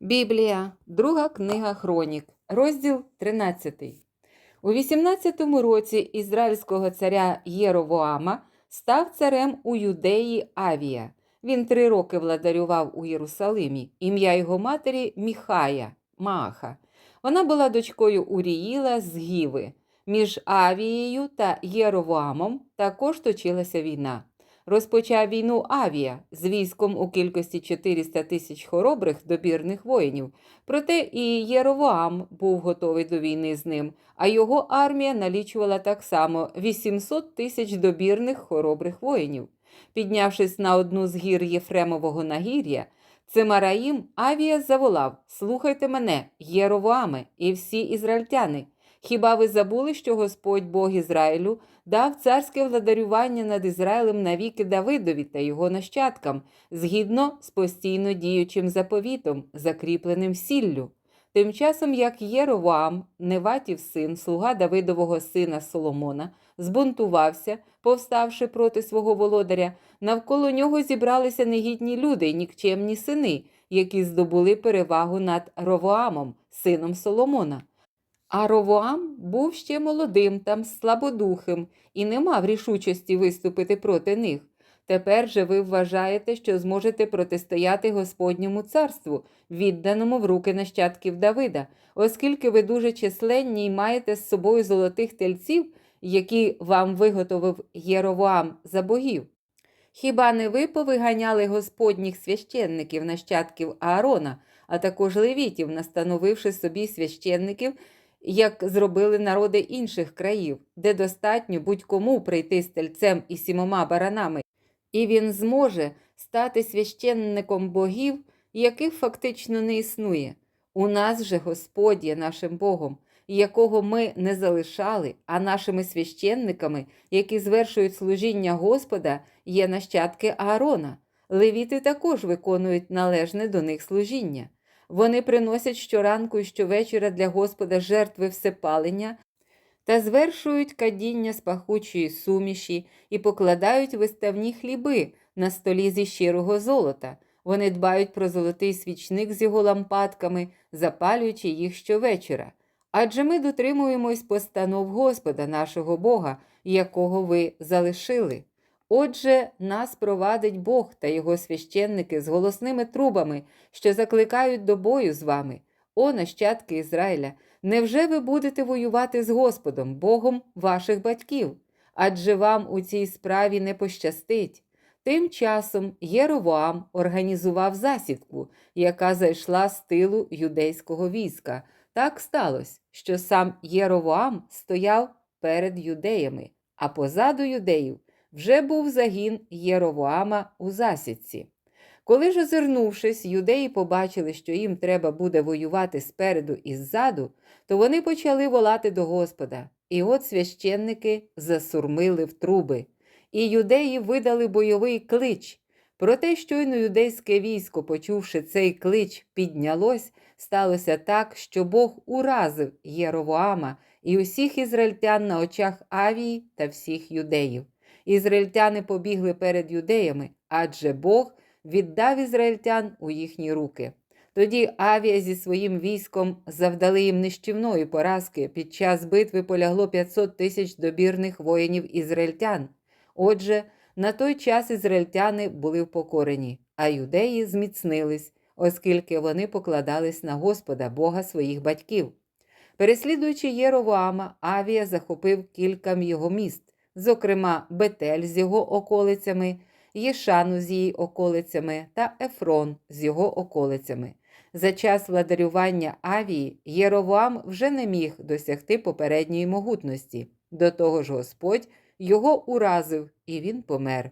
Біблія, друга книга Хронік, розділ 13. У 18-му році ізраїльського царя Єровоама став царем у юдеї Авія. Він три роки владарював у Єрусалимі. Ім'я його матері Міхая, Мааха. Вона була дочкою Уріїла з Гіви. Між Авією та Єровоамом також точилася війна. Розпочав війну Авія з військом у кількості 400 тисяч хоробрих добірних воїнів. Проте і Єровоам був готовий до війни з ним, а його армія налічувала так само 800 тисяч добірних хоробрих воїнів. Піднявшись на одну з гір Єфремового нагір'я, Цимараїм Авія заволав: Слухайте мене, Єровоаме, і всі ізраїльтяни. Хіба ви забули, що Господь Бог Ізраїлю дав царське владарювання над Ізраїлем навіки Давидові та його нащадкам, згідно з постійно діючим заповітом, закріпленим сіллю? Тим часом, як Єровоам, Неватів син, слуга Давидового сина Соломона, збунтувався, повставши проти свого володаря, навколо нього зібралися негідні люди й нікчемні сини, які здобули перевагу над Ровоамом, сином Соломона. А Ровоам був ще молодим та слабодухим і не мав рішучості виступити проти них. Тепер же ви вважаєте, що зможете протистояти Господньому царству, відданому в руки нащадків Давида, оскільки ви дуже численні й маєте з собою золотих тельців, які вам виготовив Єровоам за богів. Хіба не ви повиганяли господніх священників нащадків Аарона, а також левітів, настановивши собі священників, як зробили народи інших країв, де достатньо будь-кому прийти з тельцем і сімома баранами, і він зможе стати священником богів, яких фактично не існує. У нас же Господь є нашим Богом, якого ми не залишали, а нашими священниками, які звершують служіння Господа, є нащадки Аарона. Левіти також виконують належне до них служіння. Вони приносять щоранку і щовечора для Господа жертви всепалення та звершують кадіння з пахучої суміші і покладають виставні хліби на столі зі щирого золота. Вони дбають про золотий свічник з його лампадками, запалюючи їх щовечора. Адже ми дотримуємось постанов Господа, нашого Бога, якого ви залишили. Отже, нас провадить Бог та його священники з голосними трубами, що закликають до бою з вами. О, нащадки Ізраїля, невже ви будете воювати з Господом, Богом ваших батьків? Адже вам у цій справі не пощастить. Тим часом Єровоам організував засідку, яка зайшла з тилу юдейського війська. Так сталося, що сам Єровоам стояв перед юдеями, а позаду юдеїв вже був загін Єровоама у засідці. Коли ж, озирнувшись, юдеї побачили, що їм треба буде воювати спереду і ззаду, то вони почали волати до Господа. І от священники засурмили в труби, і юдеї видали бойовий клич. Проте щойно юдейське військо, почувши цей клич, піднялось, сталося так, що Бог уразив Єровоама і усіх ізраїльтян на очах Авії та всіх юдеїв. Ізраїльтяни побігли перед юдеями, адже Бог віддав ізраїльтян у їхні руки. Тоді Авія зі своїм військом завдали їм нищівної поразки. Під час битви полягло 500 тисяч добірних воїнів ізраїльтян. Отже, на той час ізраїльтяни були впокорені, а юдеї зміцнились, оскільки вони покладались на Господа, Бога своїх батьків. Переслідуючи Єровоама, Авія захопив кілька його міст, зокрема Бетель з його околицями, Єшану з її околицями та Ефрон з його околицями. За час владарювання Авії Єровоам вже не міг досягти попередньої могутності. До того ж Господь його уразив, і він помер.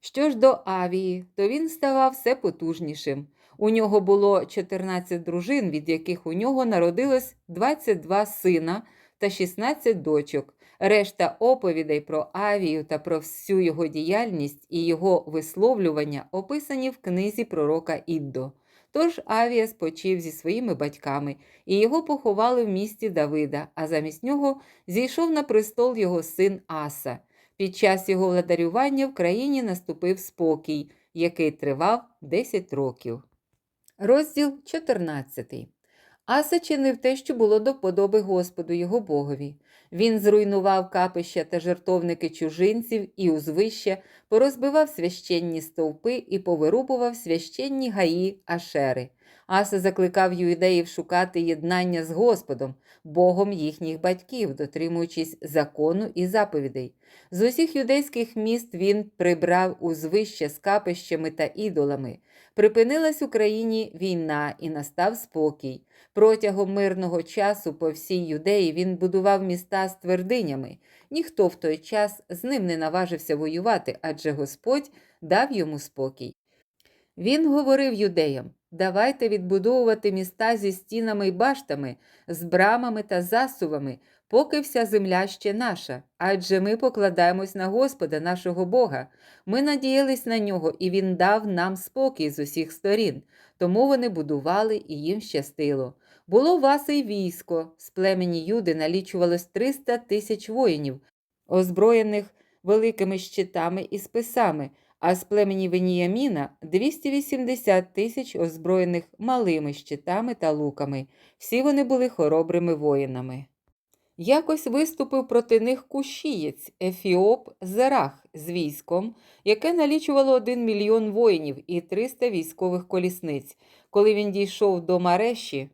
Що ж до Авії, то він ставав все потужнішим. У нього було 14 дружин, від яких у нього народилось 22 сина та 16 дочок. Решта оповідей про Авію та про всю його діяльність і його висловлювання описані в книзі пророка Іддо. Тож Авія спочив зі своїми батьками, і його поховали в місті Давида, а замість нього зійшов на престол його син Аса. Під час його владарювання в країні наступив спокій, який тривав 10 років. Розділ 14. Аса чинив те, що було до подоби Господу його Богові. Він зруйнував капища та жертовники чужинців і узвища, порозбивав священні стовпи і повирубував священні гаї Ашери. Аса закликав юдеїв шукати єднання з Господом, Богом їхніх батьків, дотримуючись закону і заповідей. З усіх юдейських міст він прибрав узвище з капищами та ідолами. Припинилась в Україні війна і настав спокій. Протягом мирного часу по всій юдеї він будував міста з твердинями. Ніхто в той час з ним не наважився воювати, адже Господь дав йому спокій. Він говорив юдеям: давайте відбудовувати міста зі стінами й баштами, з брамами та засувами, поки вся земля ще наша, адже ми покладаємось на Господа, нашого Бога. Ми надіялись на нього, і Він дав нам спокій з усіх сторін, тому вони будували і їм щастило. Було вас і військо, з племені Юди налічувалось 300 тисяч воїнів, озброєних великими щитами і списами, а з племені Веніяміна 280 тисяч озброєних малими щитами та луками. Всі вони були хоробрими воїнами. Якось виступив проти них кушієць Ефіоп Зерах з військом, яке налічувало 1 мільйон воїнів і 300 військових колісниць. Коли він дійшов до Мареші,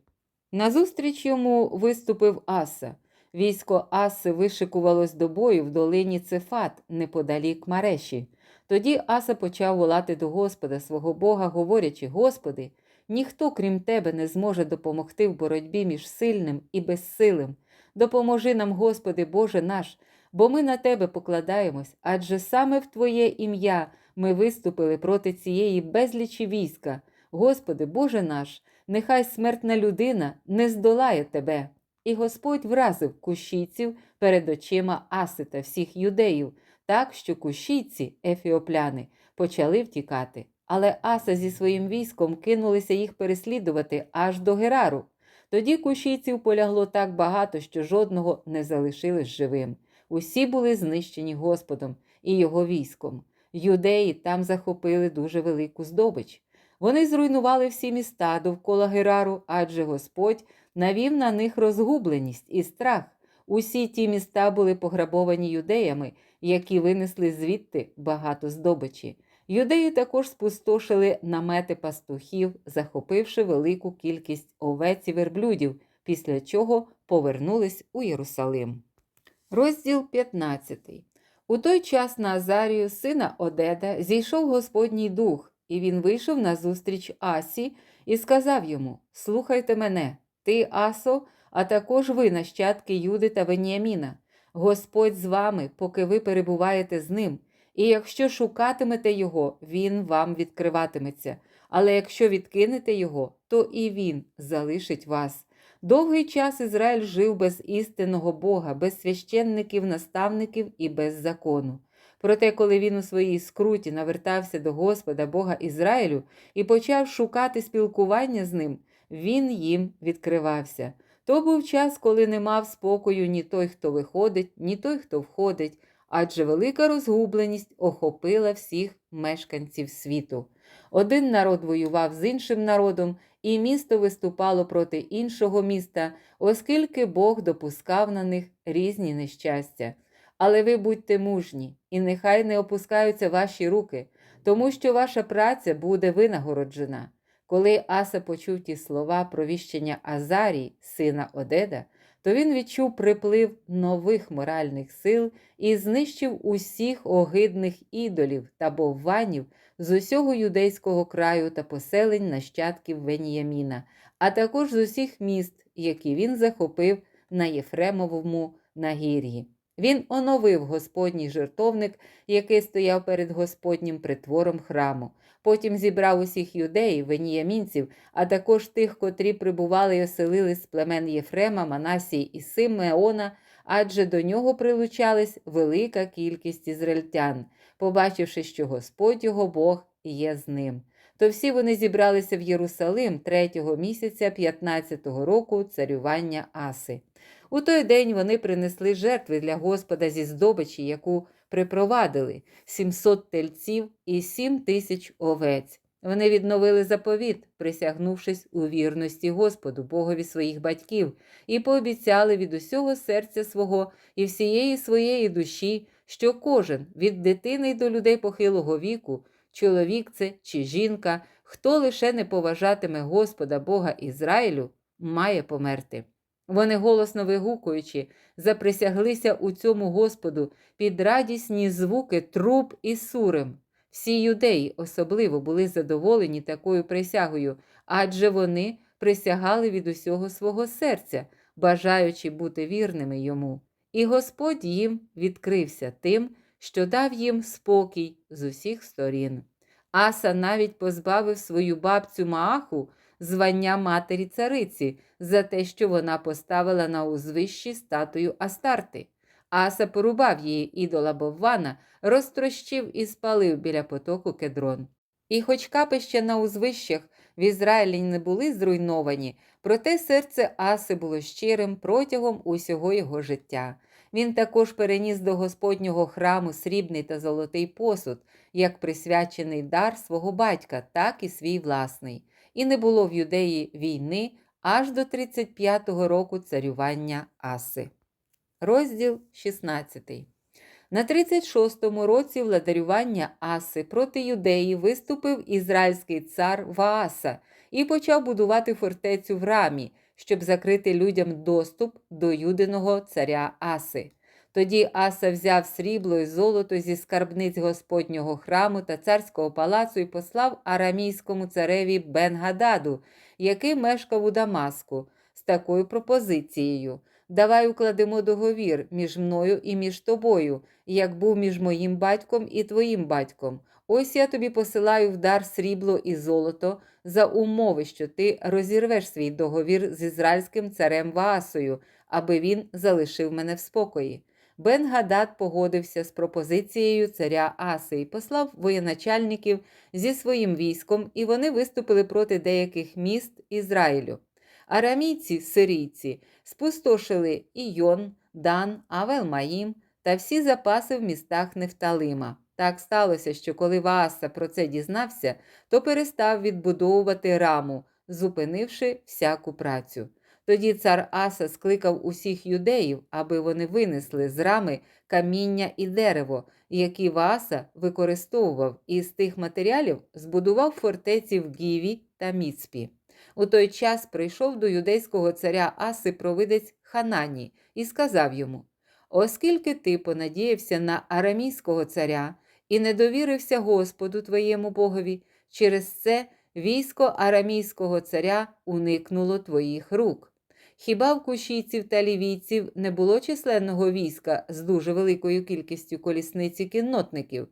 назустріч йому виступив Аса. Військо Аси вишикувалось до бою в долині Цефат, неподалік Мареші. Тоді Аса почав волати до Господа свого Бога, говорячи: Господи, ніхто, крім Тебе, не зможе допомогти в боротьбі між сильним і безсилим. Допоможи нам, Господи, Боже наш, бо ми на Тебе покладаємось, адже саме в Твоє ім'я ми виступили проти цієї безлічі війська. Господи, Боже наш, нехай смертна людина не здолає Тебе. І Господь вразив кущійців перед очима Аси та всіх юдеїв, так що кущійці, ефіопляни, почали втікати. Але Аса зі своїм військом кинулися їх переслідувати аж до Герару. Тоді кущійців полягло так багато, що жодного не залишилось живим. Усі були знищені Господом і його військом. Юдеї там захопили дуже велику здобич. Вони зруйнували всі міста довкола Герару, адже Господь навів на них розгубленість і страх. Усі ті міста були пограбовані юдеями, які винесли звідти багато здобичі. Юдеї також спустошили намети пастухів, захопивши велику кількість овець і верблюдів, після чого повернулись у Єрусалим. Розділ 15. У той час на Азарію, сина Одеда, зійшов Господній дух, і він вийшов на зустріч Асі і сказав йому: Слухайте мене, ти, Асо, а також ви, нащадки Юди та Веніаміна. Господь з вами, поки ви перебуваєте з ним. І якщо шукатимете його, він вам відкриватиметься. Але якщо відкинете його, то і він залишить вас. Довгий час Ізраїль жив без істинного Бога, без священників, наставників і без закону. Проте, коли він у своїй скруті навертався до Господа Бога Ізраїлю і почав шукати спілкування з ним, він їм відкривався. То був час, коли не мав спокою ні той, хто виходить, ні той, хто входить адже велика розгубленість охопила всіх мешканців світу. Один народ воював з іншим народом, і місто виступало проти іншого міста, оскільки Бог допускав на них різні нещастя. Але ви будьте мужні, і нехай не опускаються ваші руки, тому що ваша праця буде винагороджена. Коли Аса почув ті слова провіщення Азарії, сина Одеда, то він відчув приплив нових моральних сил і знищив усіх огидних ідолів та бовванів з усього юдейського краю та поселень нащадків Веніяміна, а також з усіх міст, які він захопив на Єфремовому нагір'ї. Він оновив Господній жертовник, який стояв перед Господнім притвором храму. Потім зібрав усіх юдеїв, веніямінців, а також тих, котрі прибували й оселились з племен Єфрема, Манасії і Симеона, адже до нього прилучалась велика кількість ізраїльтян, побачивши, що Господь його Бог є з ним. То всі вони зібралися в Єрусалим третього місяця 15-го року царювання Аси. У той день вони принесли жертви для Господа зі здобичі, яку припровадили 700 тельців і 7 тисяч овець. Вони відновили заповіт, присягнувшись у вірності Господу, Богові своїх батьків, і пообіцяли від усього серця свого і всієї своєї душі, що кожен від дитини до людей похилого віку, чоловік це чи жінка, хто лише не поважатиме Господа Бога Ізраїлю, має померти. Вони, голосно вигукуючи, заприсяглися у цьому Господу під радісні звуки труб і сурем. Всі юдеї особливо були задоволені такою присягою, адже вони присягали від усього свого серця, бажаючи бути вірними йому. І Господь їм відкрився тим, що дав їм спокій з усіх сторін. Аса навіть позбавив свою бабцю Мааху звання матері цариці за те, що вона поставила на узвищі статую Астарти. Аса порубав її ідола Боввана, розтрощив і спалив біля потоку кедрон. І хоч капища на узвищах в Ізраїлі не були зруйновані, проте серце Аси було щирим протягом усього його життя. Він також переніс до Господнього храму срібний та золотий посуд, як присвячений дар свого батька, так і свій власний. І не було в юдеї війни аж до 35-го року царювання Аси. Розділ 16. На 36-му році владарювання Аси проти юдеї виступив ізраїльський цар Вааса і почав будувати фортецю в рамі, щоб закрити людям доступ до юдиного царя Аси. Тоді Аса взяв срібло і золото зі скарбниць Господнього храму та царського палацу і послав арамійському цареві Бен-Гададу, який мешкав у Дамаску, з такою пропозицією. Давай укладемо договір між мною і між тобою, як був між моїм батьком і твоїм батьком. Ось я тобі посилаю в дар срібло і золото за умови, що ти розірвеш свій договір з ізраїльським царем Ваасою, аби він залишив мене в спокої. Бен Гадад погодився з пропозицією царя Аси і послав воєначальників зі своїм військом, і вони виступили проти деяких міст Ізраїлю. Арамійці, сирійці, спустошили Ійон, Дан, Авел-Маїм та всі запаси в містах Нефталима. Так сталося, що коли Вааса про це дізнався, то перестав відбудовувати раму, зупинивши всяку працю. Тоді цар Аса скликав усіх юдеїв, аби вони винесли з рами каміння і дерево, які Вааса використовував, і з тих матеріалів збудував фортеці в Гіві та Міцпі. У той час прийшов до юдейського царя Аси провидець Ханані і сказав йому: Оскільки ти понадіявся на арамійського царя і не довірився Господу твоєму Богові, через це військо арамійського царя уникнуло твоїх рук. Хіба в кушійців та лівійців не було численного війська з дуже великою кількістю колісниць і кіннотників?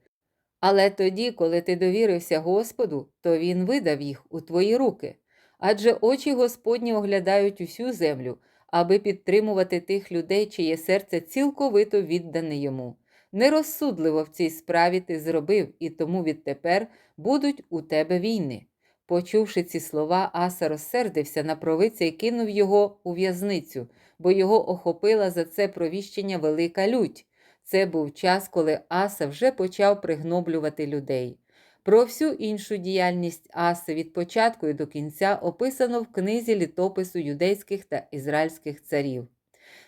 Але тоді, коли ти довірився Господу, то Він видав їх у твої руки. Адже очі Господні оглядають усю землю, аби підтримувати тих людей, чиє серце цілковито віддане йому. Нерозсудливо в цій справі ти зробив, і тому відтепер будуть у тебе війни. Почувши ці слова, Аса розсердився на провиця і кинув його у в'язницю, бо його охопила за це провіщення велика лють. Це був час, коли Аса вже почав пригноблювати людей. Про всю іншу діяльність Аси від початку і до кінця описано в книзі літопису юдейських та ізраїльських царів.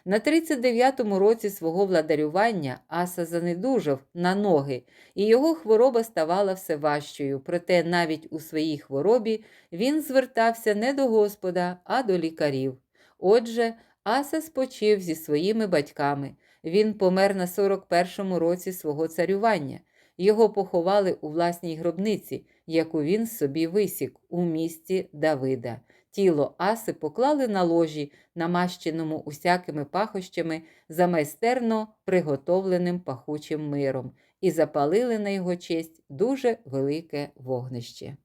На 39-му році свого владарювання Аса занедужав на ноги, і його хвороба ставала все важчою, проте навіть у своїй хворобі він звертався не до Господа, а до лікарів. Отже, Аса спочив зі своїми батьками. Він помер на 41-му році свого царювання. Його поховали у власній гробниці, яку він собі висік у місті Давида. Тіло Аси поклали на ложі, намащеному усякими пахощами за майстерно приготовленим пахучим миром, і запалили на його честь дуже велике вогнище.